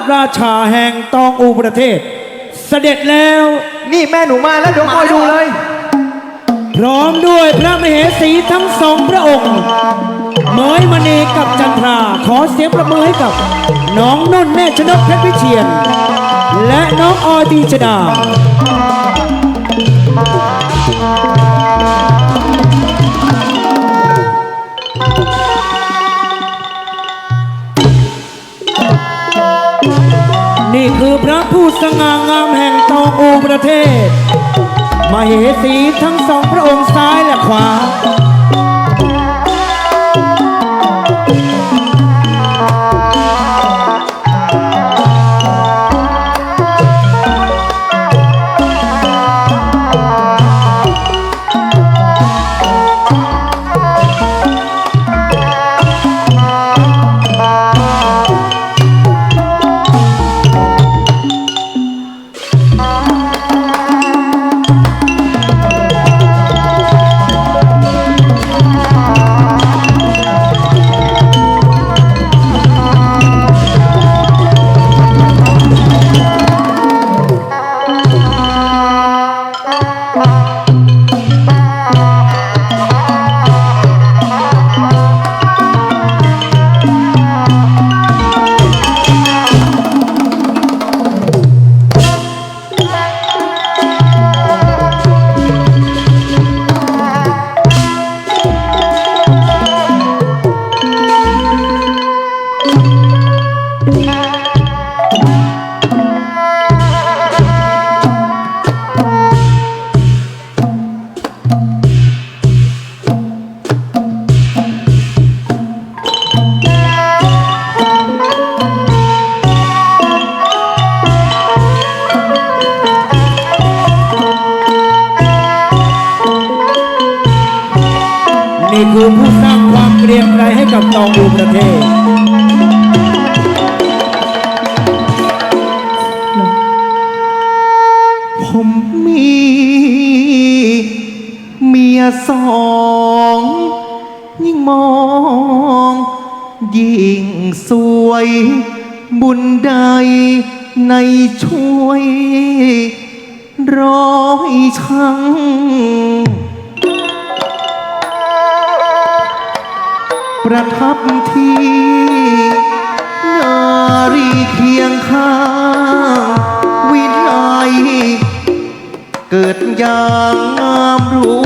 ชราชาแห่งตองอูประเทศ เสด็จแล้ว นี่แม่หนูมาแล้วเดี๋ยวคอยดูเลย พร้อมด้วยพระมเหสีทั้งสองพระองค์เหมยมณีกับจันทรา ขอเสียงประมือให้กับ น้องนุ่นแม่ชนกเพชรวิเชียน และน้องออยตีชดา คือพระผู้สง่างามแห่งตองอูประเทศมาเหสีทั้งสองพระองค์ซ้ายและขวา สองยิ่งมอง ยิ่งสวย บุญใดในช่วย ร้อยช่างประทับที่นารีเคียงข้างวิไลเกิดอย่างงามรู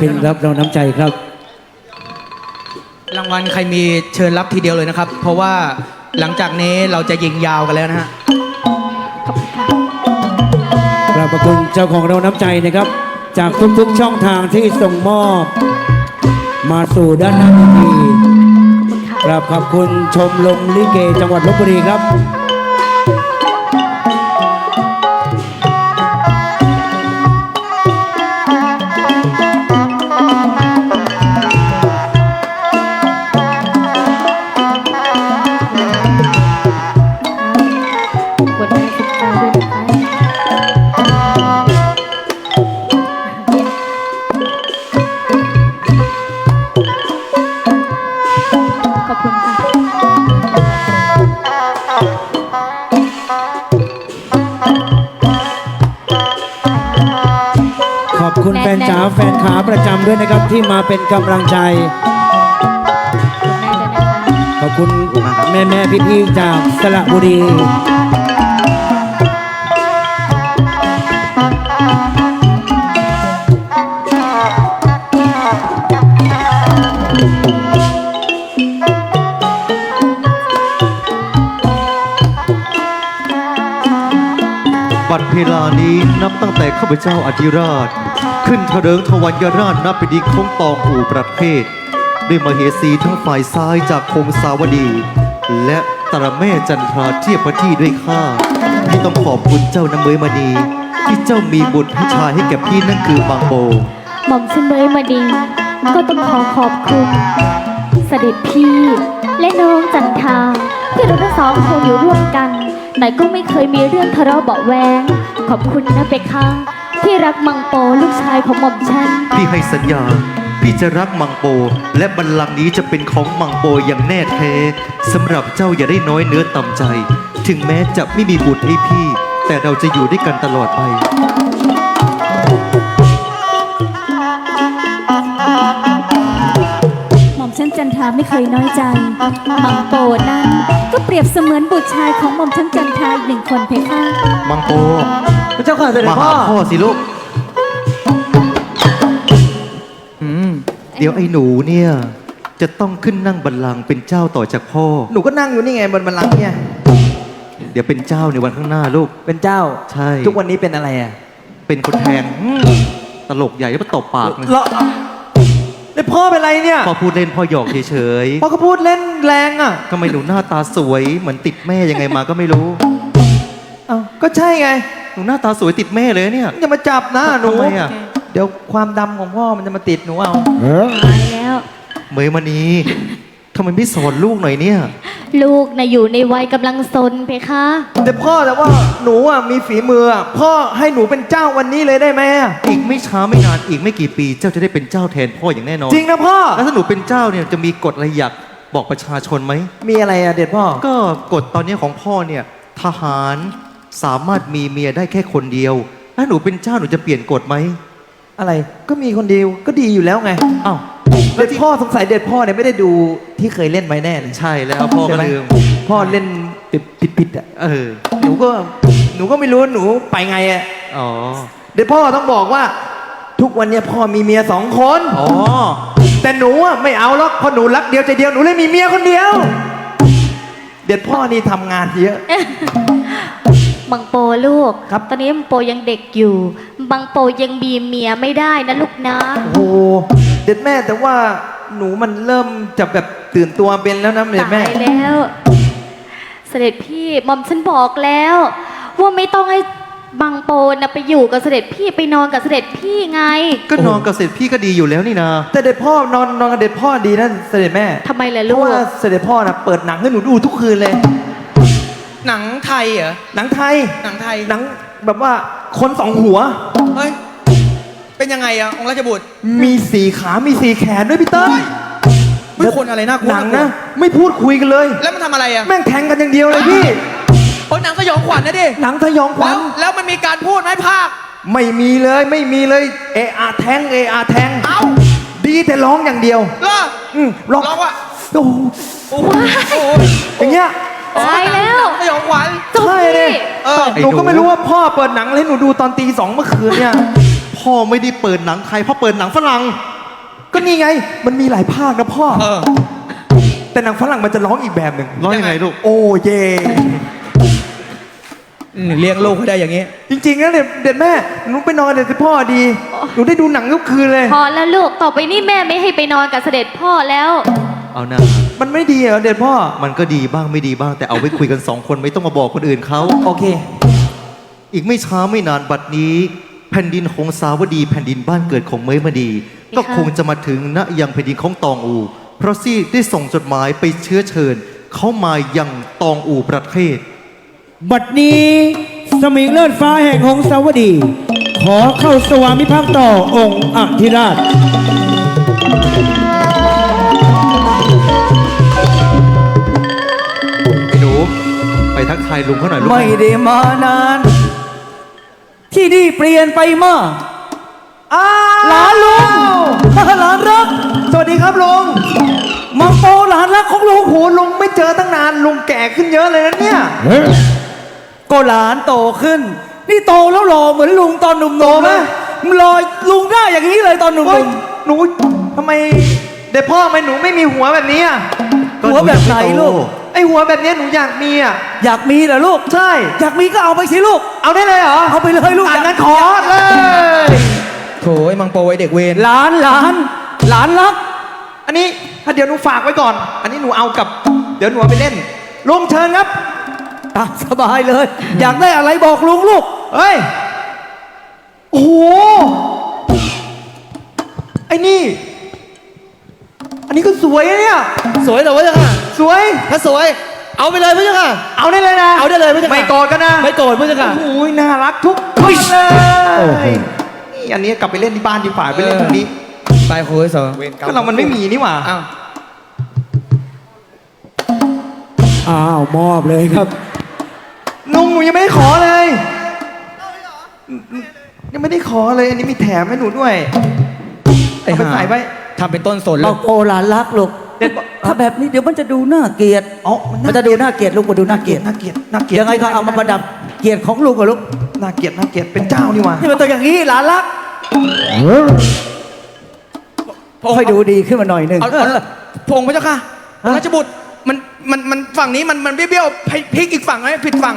ศิลปินรับเราน้ำใจครับ รางวัลใครมีเชิญรับทีเดียวเลยนะครับ เพราะว่าหลังจากนี้เราจะยิงยาวกันแล้วนะฮะกราบขอบคุณเจ้าของเราน้ำใจนะครับ จากทุกๆช่องทางที่ส่งมอบ มาสู่ด้านหน้าเวทีกราบขอบคุณชมรมลิเกจังหวัดลบบุรีครับ กกว่านี้สิบเก้ด้วยนะคะขอบคุณแฟนจ๋าแฟนขาประจำด้วยนะครับที่มาเป็นกำลังใจ ขอบคุณแม่แม่พี่พี่จากสระบุรี ตั้งแต่ข้าพเจ้าอธิราช ขึ้นเถริงทวัญยราชนับเป็นดิของตองอู่ประเทศ ด้วยมเหสีทั้งฝ่ายซ้ายจากคงสาวดี และตระแม่จันทราเทียบพระที่ด้วยข้าที่ต้องขอบคุณเจ้าน้ำเมยมณี ที่เจ้ามีบุตรให้ชายให้แก่พี่นั่นคือบางโบ หม่อมฉันเมยมาดีก็ต้องขอขอบคุณ เสด็จพี่และน้องจันทาที่เราทั้งสองคงอยู่ร่วมกัน แต่ก็ไม่เคยมีเรื่องทะเลาะเบาะแวง ขอบคุณนะเบคค่ะที่รักมังโปลูกชายของหม่อมฉัน พี่ให้สัญญา พี่จะรักมังโป และบัลลังก์นี้จะเป็นของมังโปอย่างแน่แท้สำหรับเจ้าอย่าได้น้อยเนื้อต่ำใจ ถึงแม้จะไม่มีบุตรให้พี่ แต่เราจะอยู่ด้วยกันตลอดไปหม่อมฉันจันทราไม่เคยน้อยใจมังโปนั้นก็เปรียบเสมือนบุตรชายของหม่อมฉันจันทราอีกหนึ่งคนเพคะ มังโปพระ เจ้าข่าเสด็จมาพ่หาอ พ่อสิลูกอืมเดี๋ยวไอ้หนูเนี่ย จะต้องขึ้นนั่งบัลลังก์เป็นเจ้าต่อจากพ่อ หนูก็นั่งอยู่นี่ไงบนบันลังก์เนี่ย เดี๋ยวเป็นเจ้าในวันข้างหน้าลูก เป็นเจ้า ใช่ ทุกวันนี้เป็นอะไรอะเป็นคนแทงอืมตลกใหญ่แล้วมาตบปากเลยเหรอแล้วพ่อเป็นไรเนี่ย พ่อพูดเล่นพ่อหยอกเฉยพ่อก็พูดเล่นแรงอะ ๆทำไมหนูหน้าตาสวยเหมือนติดแม่ยังไงมาก็ไม่รู้ เอ้าก็ใช่ไง หนูหน้าตาสวยติดแม่เลยเนี่ย อย่ามาจับนะหนู ทำไมอะเดี๋ยวความดำของพ่อมันจะมาติดหนูเอาตายแล้ว เหมยมณีทำไมไม่สอนลูกหน่อยเนี่ย ลูกนะอยู่ในวัยกำลังซนเพคะ แต่พ่อแต่ว่าหนูอะมีฝีมืออะพ่อให้หนูเป็นเจ้าวันนี้เลยได้ไหมอะอีกไม่ช้าไม่นานอีกไม่กี่ปีเจ้าจะได้เป็นเจ้าแทนพ่ออย่างแน่นอนจริงนะพ่อ แล้วถ้าหนูเป็นเจ้าเนี่ยจะมีกฎอะไรอยากบอกประชาชนไหม มีอะไรอะเด็ดพ่อ ก็กฎตอนนี้ของพ่อเนี่ยทหาร สามารถมีเมียได้แค่คนเดียว ถ้าหนูเป็นเจ้าหนูจะเปลี่ยนกฎไหม อะไรก็มีคนเดียวก็ดีอยู่แล้วไงอ้าวเด็ดพ่อสงสัยเด็ดพ่อเนี่ยไม่ได้ดูที่เคยเล่นไว้แน่เลยใช่แล้วพ่อก็ใช่ไหมลืมพ่อเล่นผิดผิดๆอะเออ หนูก็หนูก็ไม่รู้หนูไปไงอะอ๋อ เดี๋ยวพ่อต้องบอกว่า ทุกวันเนี้ยพ่อมีเมียสองคน อ๋อ แต่หนูอะไม่เอาหรอกเพราะหนูรักเดียวใจเดียวหนูเลยมีเมียคนเดียว เด็ดพ่อนี่ทำงานเยอะ บังโปลูก ครับ ตอนนี้บังโปยังเด็กอยู่ บังโปยังมีเมียไม่ได้นะลูกนะ โอ้โหเด็ดแม่แต่ว่าหนูมันเริ่มจะแบบตื่นตัวเป็นแล้วนะเด็ดแม่ ตายแล้ว เสด็จพี่หมอมฉันบอกแล้ว ว่าไม่ต้องให้บังโปนะไปอยู่กับเสด็จพี่ไปนอนกับเสด็จพี่ไงก็นอนกับเสร็จพี่ก็ดีอยู่แล้วนี่นาแต่เด็ดพ่อนอนนอนกับเด็ดพ่อดีนะเสด็จแม่ทำไมล่ะเพลูราะกว่าเสด็จพ่อนะเปิดหนังให้หนูดูทุกคืนเลย หนังไทยเหรอ หนังไทย หนังไทย หนังแบบว่าคนสองหัว เฮ้ย เป็นยังไงอะองค์ราชบุตร มีสี่ขา มีสี่แขนด้วยพี่เติ้ลไม่คนอะไรน่ากลัวหนังากลันะวไม่พูดคุยกันเลย แล้วมันทำอะไรอะแม่งแทงกันอย่างเดียวเลยพี่โอ้ยหนังสยองขวัญนะดิ หนังสยองขวัแล้ญวแล้วมันมีการพูดไหมภาค ไม่มีเลย ไม่มีเลย เออาแทง เออาแทง เอ้า ดีแต่ร้องอย่างเดียวเหรออืมร้องร้องว่าโอ้โหโอ้โหโอ้โหอย่างเงี้ย ใช่แล้วสยองขวัญเจ้าใช่เลพี่ย เออ หนูก็ไม่รู้ว่าพ่อเปิดหนังให้หนูดูตอนตีสองเมื่อคืนเนี่ย พ่อไม่ได้เปิดหนังไทยพ่อเปิดหนังฝรั่ง ก็นี่ไง มันมีหลายภาคนะพ่อ เออ แต่หนังฝรั่งมันจะร้องอีกแบบหนึ่งร้องยังไงลูก โอ้เย่อืมเลี้ยงลูกให้ได้อย่างงี้ จริงๆนะเด็ดเด็ดแม่ หนูไปนอนเด็ดพ่อดี หนูได้ดูหนังทุกคืนเลย พอแล้วลูกต่อไปนี่แม่ไม่ให้ไปนอนกับเสด็จพ่อแล้ว เอานะมันไม่ดีเหรอเด็ดพ่อ มันก็ดีบ้างไม่ดีบ้าง แต่เอาไว้คุยกันสองคนไม่ต้องมาบอกคนอื่นเขาโอเค อีกไม่ช้าไม่นานบัดนี้ แผ่นดินของสาวดี แผ่นดินบ้านเกิดของเมยมณีค่ะก็คงจะมาถึงณยังแผ่นดินของตองอู เพราะซี่ได้ส่งจดหมายไปเชื้อเชิญ เข้ามายังตองอูประเทศ บัดนี้สมิงเลิศฟ้าแห่งหงสาวดี ขอเข้าสวามิภักดิ์ต่อองค์อธิราช ทักทายลุงเขาหน่อยลูกไม่ได้มานาน ที่นี่เปลี่ยนไปมากอ้าวหลานลุงหลานรัก สวัสดีครับลุงมังโปหลานรักของลุงโอ้โหลุงไม่เจอตั้งนานลุงแก่ขึ้นเยอะเลยนะเนี่ยก็หลานโตขึ้น นี่โตแล้วหล่อเหมือนลุงตอนหนุ่มๆนะมันลอยลุงหน้าอย่างนี้เลยตอนหนุ่โอ๊ยมหนูทำไมเด็กพ่อทำไมหนูไม่มีหัวแบบนี้อะๆหัวแบบไหนลูก ไอหัวแบบนี้หนูอยากมีอะ อยากมีเหรอลูก ใช่ อยากมีก็เอาไปสิลูก เอาได้เลยเหรอเอาไปเลยลูกอะงั้นขอเลย โถไอ้มังโปไอ้เด็กเวรหลานหลานหลานรัก อันนี้ถ้าเดี๋ยวหนูฝากไว้ก่อน อันนี้หนูเอากับ เดี๋ยวหนูเอาไปเล่นลุงเชิญครับ ตามสบายเลย อยากได้อะไรบอกลุงลูก เฮ้ย โอ้โห ไอ้นี่ อันนี้ก็สวยนะเนี่ย สวยเหรอวะจ๊ะค่ะสวย ถ้าสวย เอาไปเลยพะจ๊ะค่ะ เอาได้เลยนะ เอาได้เลยพะจ๊ะค่ะไม่โกรธกันนะไม่โกรธพะจ๊ะค่ะโอ้ยน่ารักทุกคนเลยนี่อันนี้กลับไปเล่นที่บ้านดีฝ่าไปเล่นตรงนี้ไปโค้ยสองก็เรามันไม่มีนี่หว่าอ้าวอ้าวมอบเลยครับลุงหนูยังไม่ได้ขอเลยยังไม่ได้ขอเลย อันนี้มีแถมให้หนูด้วยไอ้เอาไป à? ห่าใส่ไว้ ทำเป็นต้นสนเลเรายโปหลานรักลูกเด็ดบอกถ้าแบบนี้เดี๋ยวมันจะดูน่าเกลียดอ๋อมันมันน่าจะดูน่าเกลียดลูกมาดูน่าเกลียดน่าเกลียดน่าเกลียดยังไงก็เอามาประดับเกียรติของลูกกับลูกน่าเกลียดน่าเกลียดเป็นเจ้านี่หว่า นี่มันตัวอย่างนี้หลานรักค่อยดูดีขึ้นมาหน่อยหนึ่ง เอาเอาพงพระเจ้าค่ะราชบุตรมันมันมันฝั่งนี้มันมันเบี้ยวๆพพลิกอีกฝั่งไหมผิดฝั่ง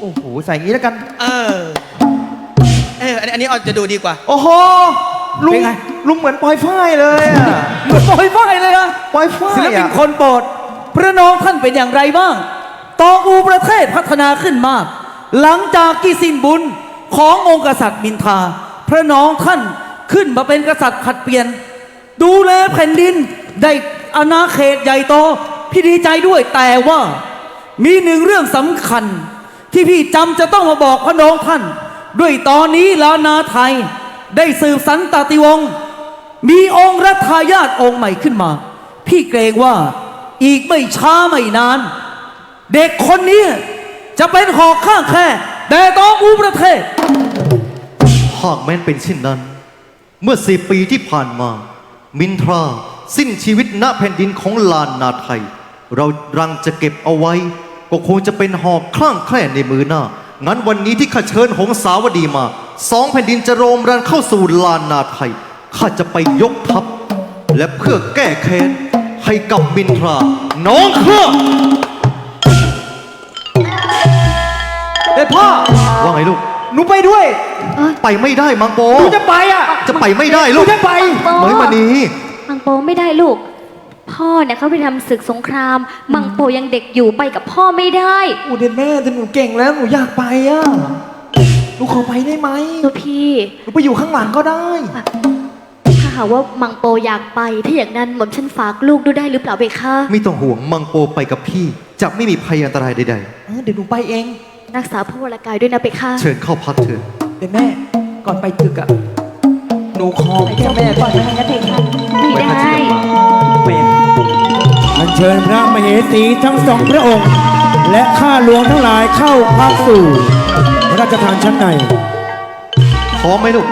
โอ้โห ใส่อย่างนี้แล้วกัน เออ เออ อันนี้อันนี้เอาจะดูดีกว่า โอ้โห ลุงลุงเหมือนปอยฝ้ายเลยอะเหมือนปล่อยไฟเลยอะปอยฝ้าศิลยปินอะคนโปรดพระน้องท่านเป็นอย่างไรบ้าง ตองอูประเทศพัฒนาขึ้นมาก หลังจากที่สิ้นบุญขององค์กษัตริย์มินทราพระน้องท่านขึ้นมาเป็นกษัตริย์ขัดเปลี่ยน ดูแลแผ่นดินได้อาณาเขตใหญ่โตพี่ดีใจด้วยแต่ว่า มีหนึ่งเรื่องสำคัญ ที่พี่จำจะต้องมาบอกพระน้องท่าน ด้วยตอนนี้ลานาไทย ได้สืบสันตติวงศ์มีองค์รัฐายาตองค์ใหม่ขึ้นมา พี่เกรงว่าอีกไม่ช้าไม่นาน เด็กคนนี้จะเป็นหอกข้างแค่แต่ต้องอูประเทศ หากแม้นเป็นเช่นนั้น เมื่อสี่ปีที่ผ่านมา มินทราสิ้นชีวิตณแผ่นดินของลานนาไทย เรารังจะเก็บเอาไว้ ก็คงจะเป็นหอกคลั่งแคล่ในมือหน้า งั้นวันนี้ที่ข้าเชิญหงสาวดีมา สองแผ่นดินจะโรมรันเข้าสู่ลานนาไทย ข้าจะไปยกทัพ และเพื่อแก้แค้น ให้กับมินทรา น้องข้าเด็ดพ่อ ว่าไงลูก หนูไปด้วย ไปไม่ได้มังโปหนูจะไปอะ จะไปไม่ได้หลูนูกจะไป เหมยมานีมังโปไม่ได้ลูก พ่อเนี่ยเขาไปทำศึกสงคราม มังโปยังเด็กอยู่ไปกับพ่อไม่ได้ อูเด็ดแม่แต่หนูเก่งแล้วหนูอยากไปอะ หนูขอไปได้ไหมตัวพี่หนูไปอยู่ข้างหลังก็ได้ ถ้าหากว่ามังโปอยากไป ถ้าอย่างนั้นหม่อมฉันฝากลูกดูได้หรือเปล่าเบคะไม่ต้องห่วงมังโปไปกับพี่ จะไม่มีภัยอันตรายใดเออเดี๋ยวหนูไปเอง รักษาพระวรากายด้วยนะเบคะๆ เชิญเข้าพักเถิดเด็ดแม่ ก่อนไปตึกอะหนูขอแก้แม่ก่อนนะเบคะไม่ได้แม่อัญเชิญพระมเหสีทั้งสองพระองค์ และข้าหลวงทั้งหลายเข้าพักสู่ พระราชทานชั้นในพร้อมไหมลูก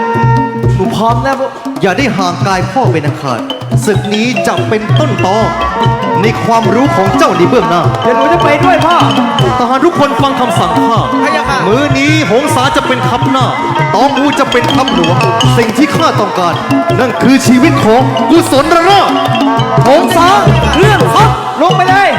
หนูพร้อมแล้วลูกอย่าได้ห่างกายพ่อเป็นอันขาดศึกนี้จะเป็นต้นตอในความรู้ของเจ้าในเบื้องหน้า เดี๋ยวหนูจะไปด้วยพ่อ ทหารทุกคนฟังคำสั่งข้าพระยาค่ะ มือนี้หงสาจะเป็นทัพหน้า ตองอูจะเป็นทัพหลวง สิ่งที่ข้าต้องการ นั่นคือชีวิตของกุศลระนาถองศาเลื่อนครับลงไปเลย